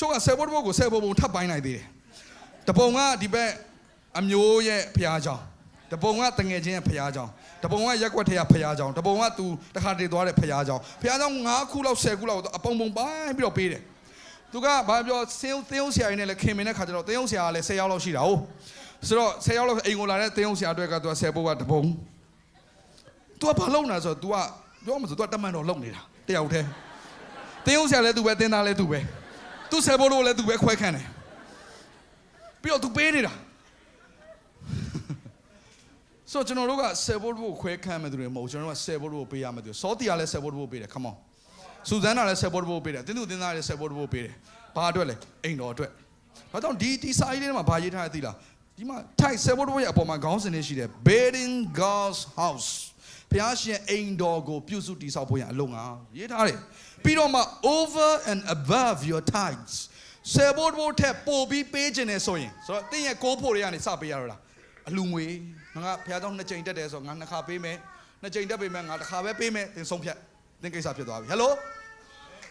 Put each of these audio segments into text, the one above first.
ချို့ကဆယ်ဘုံတစ်ဘုံကိုဆယ်ဘုံဘုံထပ်ပိုင်းလိုက်သေးတယ်တပုံကဒီဘက်အမျိုးရဲ့ဖရားကြောင်တပုံကတငယ်ချင်းရဲ့ဖရားကြောင်တပုံကရက်ွက်ထရဖရားကြောင်တပုံကသူတခါတည်းသွားတဲ့ဖရားကြောင်ဖရားကြောင်၅ခုလောက်၁၀ခုလောက်အပုံပုံပိုင်းပြီးတော့ပေးတယ်သူကဘာပြောသင်းသင်းဆရာကြီးနဲ့လည်းခင်မင်းတဲ့ခါကျတော့သင်းဆရာကလည်း၁၀ယောက်လောက်ရှိတာဟုတ်ဆိုတော့၁၀ယောက်လောက်အိမ်ကိုလာတဲ့သင်းဆရာအတွက်ကသူက၁၀ဘုံကတပုံသူကဘာလုပ်နေလဲဆိုတော့ तू ကပြောမှဆို तू ကတမန်တော်လုပ်နေတာတယောက်တည်းသင်းဆရာလည်းသူပဲသင်းသားလည်းသူပဲ သူဆယ်ဖို့လို့လည်းသူပဲခွဲခံတယ်ပြီးတော့သူပေးနေတာဆိုကျွန်တော်တို့ကဆယ်ဖို့လို့ခွဲခံမယ်သူတွေမဟုတ်ကျွန်တော်တို့ကဆယ်ဖို့လို့ပေးရမယ်သူစောတီကလည်းဆယ်ဖို့လို့ပေးတယ် come on စူဇန်ကလည်းဆယ်ဖို့လို့ပေးတယ်တင်းသူတင်းသားလည်းဆယ်ဖို့လို့ပေးတယ်ဘာအတွက်လဲအိမ်တော်အတွက်ဘာကြောင့်ဒီဒီစာရေးထဲမှာဘာရေးထားရသီးလားဒီမှာ tight ဆယ်ဖို့လို့ရဲ့အပေါ်မှာခေါင်းစဉ်လေးရှိတယ် building God's house ဘုရားရှင်အိမ်တော်ကိုပြုစုတည်ဆောက်ဖို့ရန်အလုံးငါရေးထားတယ်ပြီးတော့မှ over and above your tithes ဆယ်ဘိုးဘိုးထက်ပိုပြီးပေးခြင်းနဲ့ဆိုရင်ဆိုတော့တင်းရဲ့ကိုးဖို့တွေကနေစပေးရတော့လားအလူငွေငါကဘုရားကြောင့်နှစ်ကြိမ်တက်တယ်ဆိုတော့ငါနှစ်ခါပေးမယ်နှစ်ကြိမ်တက်ပေးမယ်ငါတစ်ခါပဲပေးမယ်တင်းဆုံးဖြတ်တင်းကိစ္စဖြစ်သွားပြီဟယ်လို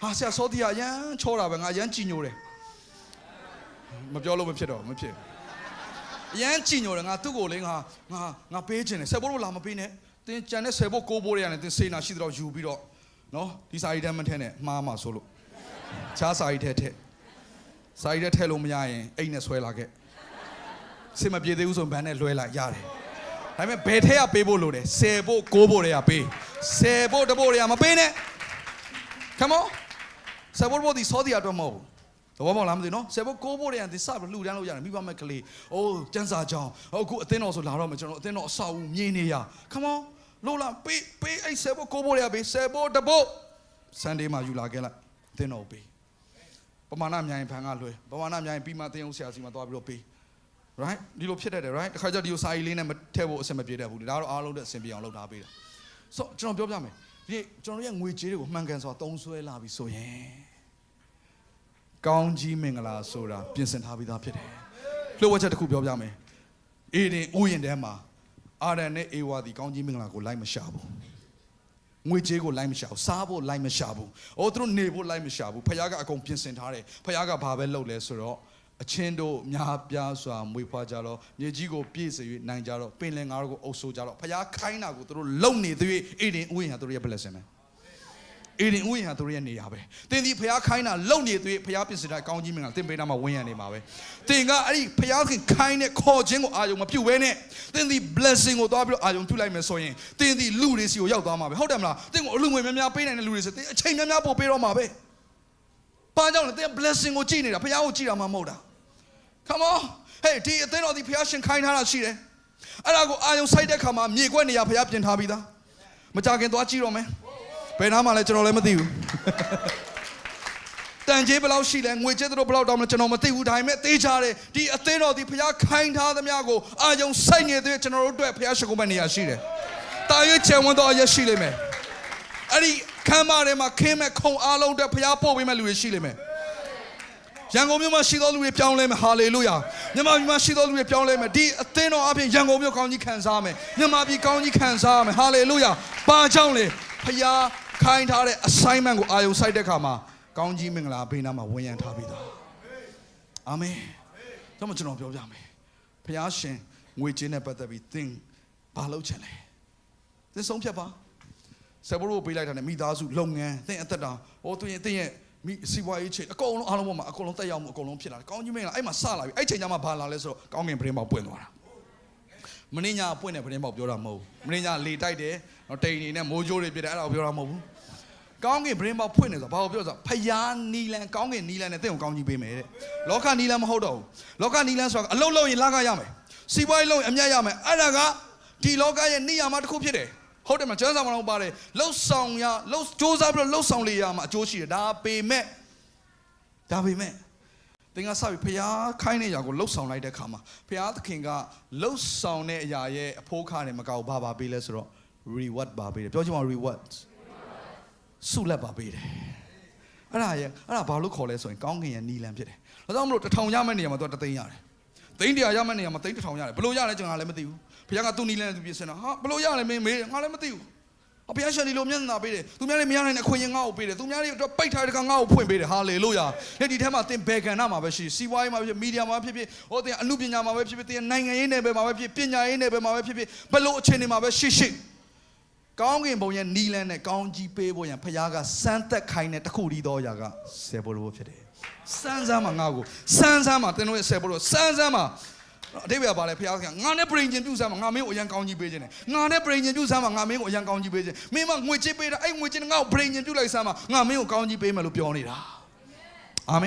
ဟာဆရာစောတီကရမ်းချောတာပဲငါရမ်းကြည်ညိုတယ်မပြောလို့မဖြစ်တော့မဖြစ်အရမ်းကြည်ညိုတယ်ငါသူ့ကိုလေငါငါငါပေးခြင်းတယ်ဆယ်ဘိုးဘိုးလာမပေးနဲ့ တင်းကြံတဲ့ဆယ်ဖို့ကိုးဖို့တွေရတယ်တင်းစေနာရှိတော့ယူပြီးတော့နော်ဒီစာရီထဲမထဲနဲ့မှားမှာဆိုလို့ခြားစာရီထဲထက်စာရီထဲထည့်လို့မရရင်အိတ်နဲ့ဆွဲလာခဲ့စင်မပြေသေးဘူးဆိုရင်ဘန်နဲ့လွှဲလိုက်ရတယ်ဒါပေမဲ့ဘယ်ထဲကပေးဖို့လို့လဲဆယ်ဖို့ကိုးဖို့တွေကပေးဆယ်ဖို့တဖို့တွေကမပေးနဲ့ come on ဆယ်ဖို့ဖို့ဒီစောဒီအတွက်မဟုတ်ဘူးသဘောပေါက်လားမသိနော်ဆယ်ဖို့ကိုးဖို့တွေကဒီစပြီးလှူဒန်းလို့ရတယ်မိဘမဲ့ကလေးအိုးကျန်းစာကြောင်းအခုအသင်းတော်ဆိုလာတော့မယ်ကျွန်တော်အသင်းတော်အဆောက်အဦမြင်နေရ come on လို့လားပေးပေးအဲ့ဆယ်ဖို့ကိုးဖို့တွေကပေးဆယ်ဖို့တဖို့ Sunday မှာယူလာခဲ့လိုက်အသင်းတော်ပေးပမာဏအများရင်ဖန်ကလွှဲပမာဏအများရင်ပြီးမှအသင်းအောင်ဆရာစီမှာသွားပြီးတော့ပေး right ဒီလိုဖြစ်တတ်တယ် right တခါကျဒီလိုစာရီလေးနဲ့မထည့်ဖို့အဆင်မပြေတတ်ဘူးဒါတော့အားလုံးတဲ့အဆင်ပြေအောင်လုပ်ထားပေးတာဆိုတော့ကျွန်တော်ပြောပြမယ်ဒီနေ့ကျွန်တော်တို့ရဲ့ငွေကြေးတွေကိုမှန်ကန်စွာသုံးစွဲလာပြီဆိုရင်ကောင်းကြီးမင်္ဂလာဆိုတာပြင်ဆင်ထားပြီးသားဖြစ်တယ်လှုပ်ဝက်ချက်တစ်ခုပြောပြမယ်အေဒင်ဥယျာဉ်ထဲမှာ အာရန်နဲ့အေဝါဒီကောင်းကြီးမင်္ဂလာကိုလိုက်မရှာဘူးငွေကြေးကိုလိုက်မရှာဘူးစားဖို့လိုက်မရှာဘူးအိုးသူတို့နေဖို့လိုက်မရှာဘူးဖခင်ကအကုန်ပြင်ဆင်ထားတယ်ဖခင်ကဘာပဲလုပ်လဲဆိုတော့အချင်းတို့များပြားစွာမွေဖွားကြတော့မြေကြီးကိုပြည့်စေ၍နိုင်ကြတော့ပင်လယ်ငါတို့ကိုအုပ်ဆိုးကြတော့ဖခင်ခိုင်းတာကိုသူတို့လုံနေသေး၍အေဒင်ဥယျာဉ်ဟာသူတို့ရဲ့ blessing ပဲ အေဒင်ဥယျာဉ်ဟာသူတို့ရဲ့နေရာပဲတင်းဒီဖခင်ခိုင်းတာလုံနေသေး၍ဖခင်ပြင်ဆင်တာကောင်းကြီးမင်္ဂလာတင်းပေးတာမှာဝင်းရနေမှာပဲတင်းကအဲ့ဒီဖခင်ခိုင်းတဲ့ခေါ်ခြင်းကိုအာယုံမပြုတ်ဘဲနဲ့တင်းဒီ blessing ကိုသွားပြီးတော့အာယုံပြုတ်လိုက်မယ်ဆိုရင်တင်းဒီလူတွေစီကိုရောက်သွားမှာပဲဟုတ်တယ်မလားတင်းကိုအလူငွေများများပေးနိုင်တဲ့လူတွေဆိုတင်းအချိန်များများပို့ပေးတော့မှာပဲဘာကြောင့်လဲတင်း blessing ကိုကြည့်နေတာဖခင်ကိုကြည့်တာမှမဟုတ်တာ Come on. Hey ဒီအသင်းတော်ဒီဖျားရှင်ခိုင်းထားတာရှိတယ်။အဲ့ဒါကိုအာယုံစိုက်တဲ့ခါမှာမြေကွက်နေရဖျားပြင်ထားပြီးသား။မကြခင်သွားကြည့်တော့မယ်။ ဘယ်နားမှလဲကျွန်တော်လည်းမသိဘူး။တန်ကြေးဘယ်လောက်ရှိလဲငွေကြေးတို့ဘယ်လောက်တောင်းမလဲကျွန်တော်မသိဘူးဒါပေမဲ့သိကြတယ်ဒီအသင်းတော်ဒီဖျားခိုင်းထားသမျှကိုအာယုံစိုက်နေတဲ့ကျွန်တော်တို့အတွက်ဖျားရှင်ကိုမဲ့နေရာရှိတယ်။တာရွေးချန်ဝန်တော်အရရှိလိမ့်မယ်။အဲ့ဒီခမ်းမထဲမှာခင်းမဲ့ခုံအားလုံးအတွက်ဖျားပို့ပေးမဲ့လူတွေရှိလိမ့်မယ်။ရန်ကုန်မြို့မှာရှိသောလူတွေပြောင်းလဲမယ်ဟာလေလုယာမြန်မာပြည်မှာရှိသောလူတွေပြောင်းလဲမယ်ဒီအသင်းတော်အပြင်ရန်ကုန်မြို့ကောင်းကြီးခံစားမယ်မြန်မာပြည်ကောင်းကြီးခံစားမယ်ဟာလေလုယာဘာကြောင့်လဲဖျားခိုင်း ထားတဲ့ assignment ကိုအာယုံစိုက်တဲ့ခါမှာကောင်းကြီးမင်္ဂလာဘေးနားမှာဝင်ရန်ထားပြီးသားအာမင်ဒါမှကျွန်တော်ပြောပြမယ်ဖျားရှင်ငွေကြေးနဲ့ပတ်သက်ပြီးသင်ဘာလုပ်ချင်လဲသင်ဆုံးဖြတ်ပါဆယ်ဘရိုးပေးလိုက်တာနဲ့မိသားစုလုပ်ငန်းသင်အသက်တာဟောသူရင်သင်ရဲ့မိစီပွားရေးချိန်အကုန်လုံးအားလုံးပေါ်မှာအကုန်လုံးတက်ရောက်မှုအကုန်လုံးဖြစ်လာတယ်ကောင်းကြီးမင်္ဂလာအဲ့မှာစလာပြီအဲ့ချိန်ကျမှဘာလာလဲဆိုတော့ကောင်းကင်ပရင်ပေါက်ပွင့်သွားတာ မင်းညာပွင့်တဲ့ပရင်ပေါက်ပြောတာမဟုတ်ဘူးမင်းညာလေတိုက်တယ်တော့တိန်နေနဲ့မိုးကြိုးတွေပြတယ်အဲ့ဒါကိုပြောတာမဟုတ်ဘူးကောင်းကင်ပရင်ပေါက်ဖွင့်နေဆိုဘာကိုပြောဆိုဖယားနီလန်ကောင်းကင်နီလန်နဲ့တင့်ကိုကောင်းကြီးပေးမယ်တဲ့လောကနီလန်မဟုတ်တော့ဘူးလောကနီလန်ဆိုတာအလုံးလုံးရင်လာကရမယ်စီပွားရေးလုံးရင်အမြတ်ရမယ်အဲ့ဒါကဒီလောကရဲ့နေရာမှာတစ်ခုဖြစ်တယ်ဟုတ်တယ်မကျန်းစာမလို့ပါတယ်လှုပ်ဆောင်ရလှုပ်စ조사ပြီးတော့လှုပ်ဆောင်လေရမှာအကျိုးရှိတယ်ဒါပေမဲ့ဒါပေမဲ့ သင်ကစပြီးဖျားခိုင်းတဲ့ຢာကိုလှုပ်ဆောင်လိုက်တဲ့ခါမှာဖျားသခင်ကလှုပ်ဆောင်တဲ့အရာရဲ့အဖိုးခါနဲ့မကောက်ဘာပါပေးလဲဆိုတော့ reward ပါပေးတယ်ပြောချင်ပါ reward ဆုလက်ပါပေးတယ်အဲ့ဒါရဲ့အဲ့ဒါဘာလို့ခေါ်လဲဆိုရင်ကောင်းကင်ရဲ့နီလန်ဖြစ်တယ်ဒါကြောင့်မလို့တထောင်ရမယ့်နေရာမှာသူကတသိန်းရတယ်သိန်းတရာရမယ့်နေရာမှာသိန်းတစ်ထောင်ရတယ်ဘယ်လိုရလဲကျွန်တော်လည်းမသိဘူးဖခင်ကသူ့နီလန်နဲ့သူပြင်ဆင်တာဟာဘယ်လိုရလဲမင်းမေးငါလည်းမသိဘူး အဘုရားရှင်ဒီလိုမျက်နှာပေးတယ်သူများတွေမရနိုင်တဲ့အခွင့်အရေးငါ့ကိုပေးတယ်သူများတွေအတွက်ပိတ်ထားတဲ့ကငါ့ကိုဖွင့်ပေးတယ်ဟာလေလုယာလက်ဒီထဲမှာသင်ဘယ်ကဏ္ဍမှာပဲရှိစီးပွားရေးမှာပဲဖြစ်မီဒီယာမှာပဲဖြစ်ဖြစ်ဟောသင်အမှုပညာမှာပဲဖြစ်ဖြစ်သင်နိုင်ငံရေးနယ်ပယ်မှာပဲဖြစ်ပညာရေးနယ်ပယ်မှာပဲဖြစ်ဖြစ်ဘလို့အခြေအနေမှာပဲရှိရှိကောင်းကင်ဘုံရဲ့နီလန်းနဲ့ကောင်းကြီးပေးဖို့ရန်ဖခင်ကစမ်းသက်ခိုင်းတဲ့တခုတည်းသောအရာကဆယ်ဘိုးဘိုးဖြစ်တယ်စမ်းစမ်းမှာငါ့ကိုစမ်းစမ်းမှာသင်တို့ရဲ့ဆယ်ဘိုးဘိုးစမ်းစမ်းမှာ အတိတ်ကပါလေဖခင်ကငါနဲ့ပြင်ကျင်ပြုစမ်းမှာငါမင်းကိုအရန်ကောင်းကြီးပေးခြင်းတယ်ငါနဲ့ပြင်ကျင်ပြုစမ်းမှာငါမင်းကိုအရန်ကောင်းကြီးပေးခြင်းမင်းမငွေချစ်ပေးတာအဲ့ငွေချစ်ငါ့ကိုပြင်ကျင်ပြုလိုက်စမ်းမှာငါမင်းကိုကောင်းကြီးပေးမယ်လို့ပြောနေတာ